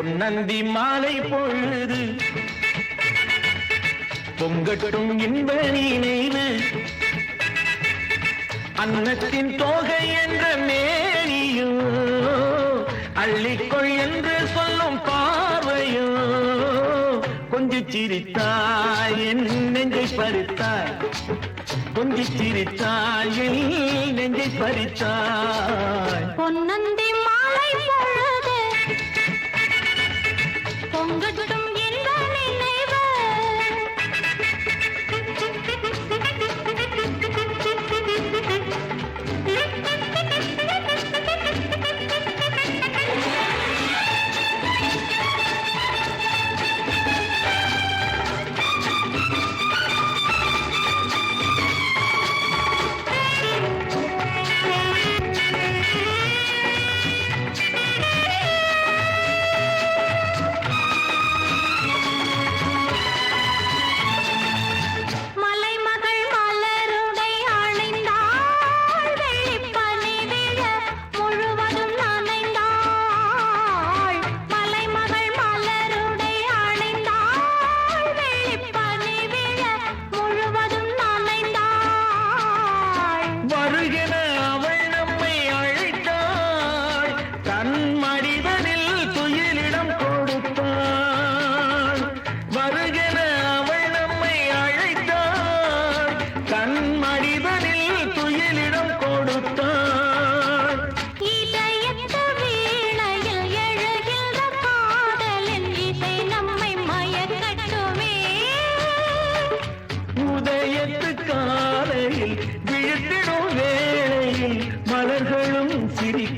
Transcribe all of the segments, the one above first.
பொன்னந்தி மாலை பொழுது பொங்கட்டும் இன்ப நினைவு. அன்னத்தின் தோகை என்ற மேனியும் அள்ளிக்கொள் என்று சொல்லும் பார்வையும் கொஞ்சி சிரித்தாய் என் நெஞ்சை பறித்தாய். கொஞ்சி சிரித்தாய் என் நெஞ்சை பறித்தாய். பொன்னந்தி மாலை பொழுது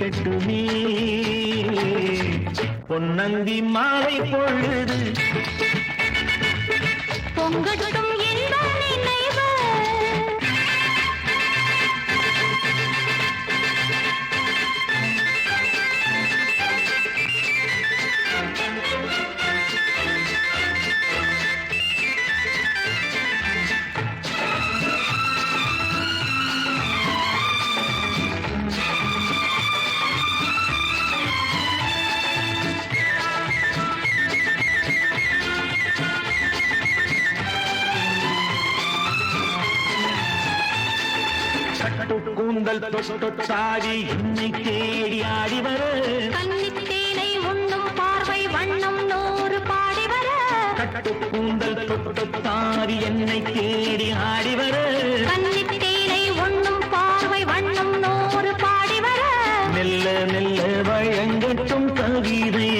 சிரிக்கட்டுமே பொன்னந்தி மாலை பொழுது. பொங்கட்டும் கூந்தல் தொட்டு சாடி என்னை தேடி ஆடி வர. கன்னித்தேனை உண்ணும் பார்வை வண்ணம் நூறு பாடி வர. கட்டு கூந்தல் தொட்டு சாடி என்னை தேடி ஆடி வர. கன்னித்தேனை உண்ணும் பார்வை வண்ணம் நூறு பாடி வர. மெல்ல மெல்ல வழங்கட்டும் கவிதை.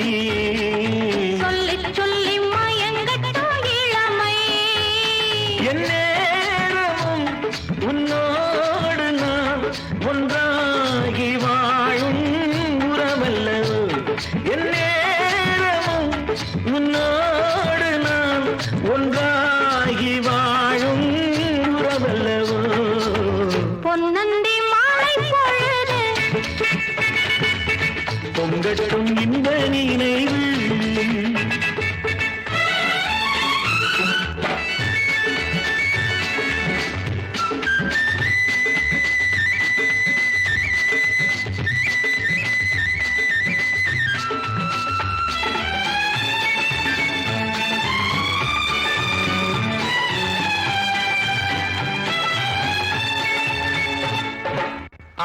சொல்லி சொல்லி மயங்கட்டும் இளமை. என் ஒன்றாகி வாழும் உறவல்லவோ என் நேரமும் உன்னோடு நான் ஒன்றாகி வாழும் உறவல்லவோ பொன்னந்தி மாலை பொழுது பொங்கட்டும் இன்ப நினைவு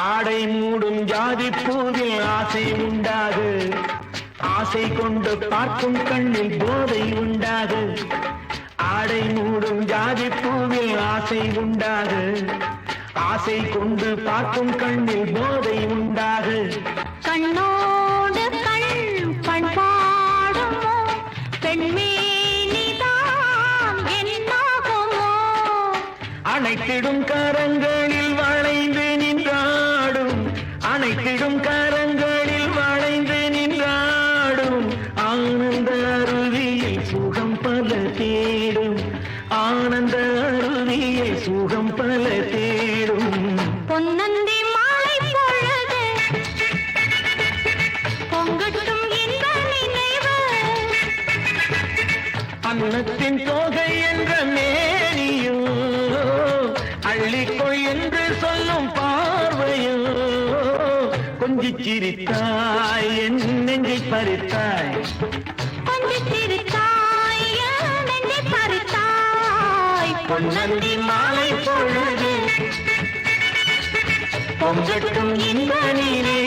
ஆடை மூடும் ஜாதி பூவில் ஆசை உண்டாது ஆசை கொண்டு பார்க்கும் கண்ணில் போதை உண்டாது ஆடை மூடும் ஜாதி பூவில் ஆசை உண்டாது ஆசை கொண்டு பார்க்கும் கண்ணில் போதை உண்டாது கண்ணோடு கண் பண்பாடுமோ பெண்மேனிதான் என்னாகுமோ. அணைத்திடும் அணைத்திடும் கரங்களில் வளைந்து நின்றாடும். ஆனந்த அருவியில் சுகம் பல தேடும். ஆனந்த அருவியில் சுகம் பல தேடும். பொன்னந்தி மாலை பொழுது பொங்கட்டும் இந்த நினைவு. அன்னத்தின் தொகை என்ற மேனியோ அள்ளிக்கொள் என்று சொல்லும் கொஞ்சி சிரித்தாய் என் நெஞ்சை பறித்தாய். கொஞ்சி சிரித்தாய் நெஞ்சை பறித்தாய். பொன்னந்தி மாலை பொழுது பொங்கட்டும் இந்த நீரே